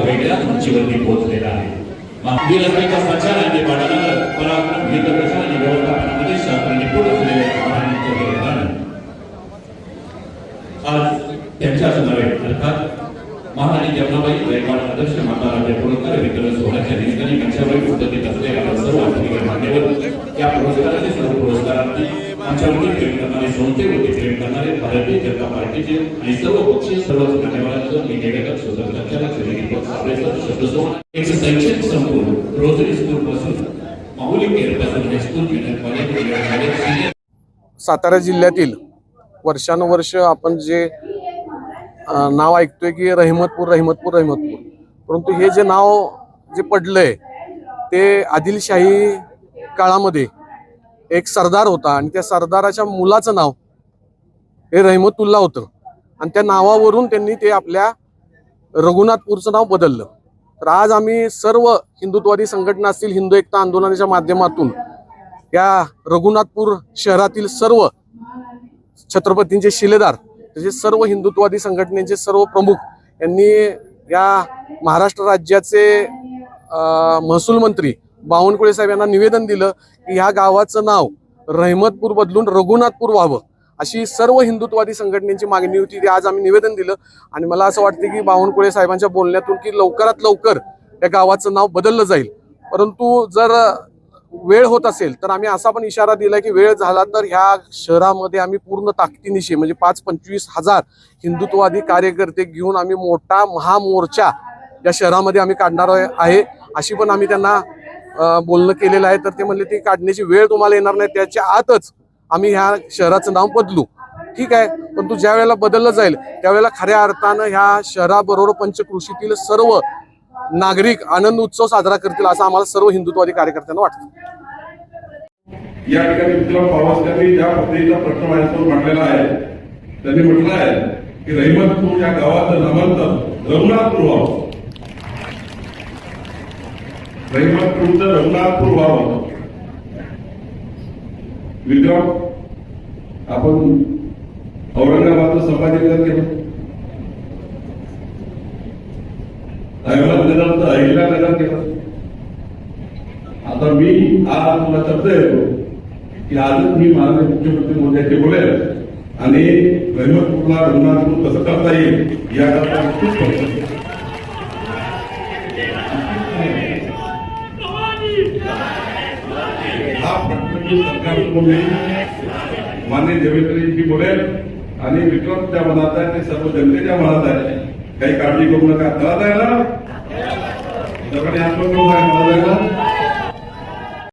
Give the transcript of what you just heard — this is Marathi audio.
वेगळ्या उंचीवरती पोहोचलेला आहे. वीरत्वेचा प्रचार आणि पराक्रम गीत प्रचार आणि व्यवस्थापनामध्ये शास्त्र निपुण असलेले महाराजांचं योगदान आज त्यांच्या सुमारे अर्थात महाराणी जमनाबाई गायकवाड आदर्श माता राज्य पुरस्कार वितरण सोहळ्याच्या निमित्ताने मंचावर उपस्थित असलेल्या सर्व मान्यवर या पुरस्काराचे आमच्यावरती प्रेम करणारे संस्थेवरती प्रेम करणारे भारतीय जनता पार्टीचे आणि सर्व पक्षीय सर्व मान्यवरांचं मी निवेदक स्वतंत्र संचालक श्री दीपक एक शैक्षणिक संकुल रोजरी स्कूल पासून Mahuli केअरपासून high school junior college Satara जिल्ह्यातील वर्षानुवर्ष आपण जे नाव ऐकतोय की रहिमतपूर रहिमतपूर रहिमतपूर. परंतु हे जे नाव जे पडलंय ते आदिलशाही काळामध्ये एक सरदार होता आणि त्या सरदाराच्या मुलाचं नाव हे रहिमतुल्ला होतं. आणि त्या नावावरून त्यांनी ते आपल्या रघुनाथपूरचं नाव बदललं. तर आज आम्ही सर्व हिंदुत्ववादी संघटना असतील हिंदू एकता आंदोलनाच्या माध्यमातून या रघुनाथपूर शहरातील सर्व छत्रपतींचे शिलेदार तसेच सर्व हिंदुत्ववादी संघटनेचे सर्व प्रमुख यांनी या महाराष्ट्र राज्याचे महसूल मंत्री बावनकुळे साहेब यांना निवेदन दिलं की ह्या गावाचं नाव रहमतपूर बदलून रघुनाथपूर व्हावं अशी सर्व हिंदुत्ववादी संघटनेची मागणी होती ती आज आम्ही निवेदन दिलं. आणि मला असं वाटतं की बावनकुळे साहेबांच्या बोलण्यातून की लवकरात लवकर या गावाचं नाव बदललं जाईल. परंतु जर वेळ होत असेल तर आम्ही असा पण इशारा दिला की वेळ झाला तर ह्या शहरामध्ये आम्ही पूर्ण ताकदीनिशी म्हणजे पाच पंचवीस हजार हिंदुत्ववादी कार्यकर्ते घेऊन आम्ही मोठा महामोर्चा या शहरामध्ये आम्ही काढणार आहे- आहे अशी पण आम्ही त्यांना बोलणं केलेलं आहे तर ते म्हणले ती काढण्याची वेळ तुम्हाला येणार नाही त्याच्या आतच आम्ही ह्या शहराचं नाव बदलू. ठीक आहे? पण तू ज्या वेळेला बदललं जाईल त्यावेळेला खऱ्या अर्थानं ह्या शहराबरोबर पंचकृषीतील सर्व नागरिक आनंद उत्सव साजरा करतील असं आम्हाला सर्व हिंदुत्ववादी कार्यकर्त्यांना वाटतं. या ठिकाणी विक्रम पावसकरांनी ज्या पद्धतीचा प्रश्न माझ्यासमोर मांडलेला आहे त्यांनी म्हटलं आहे की रहिमतपूर या गावाचं नामांतर रघुनाथपूर व्हावं रहिमतपूरचं रघुनाथपूर व्हावं. विक्रम आपण औरंगाबादचं संपादकीकरण केलं अहमदनगरचं अहिल्यानगर केलं आता मी आज तुला शब्द येतो की आजच मी माननीय मुख्यमंत्री मोदयांचे बोलेल आणि रहिमतपूरला रघुनाथपूर कसं करता येईल याकरता खूप हा प्रश्न. माननीय देवेंद्रजी बोलेल आणि विक्रमच्या मनात आहे ते सर्व जनतेच्या मनात आहे. काही काळजी करू नका. आहे ना? सगळ्यांनी हात वर करून सांगा, मनात आहे ना?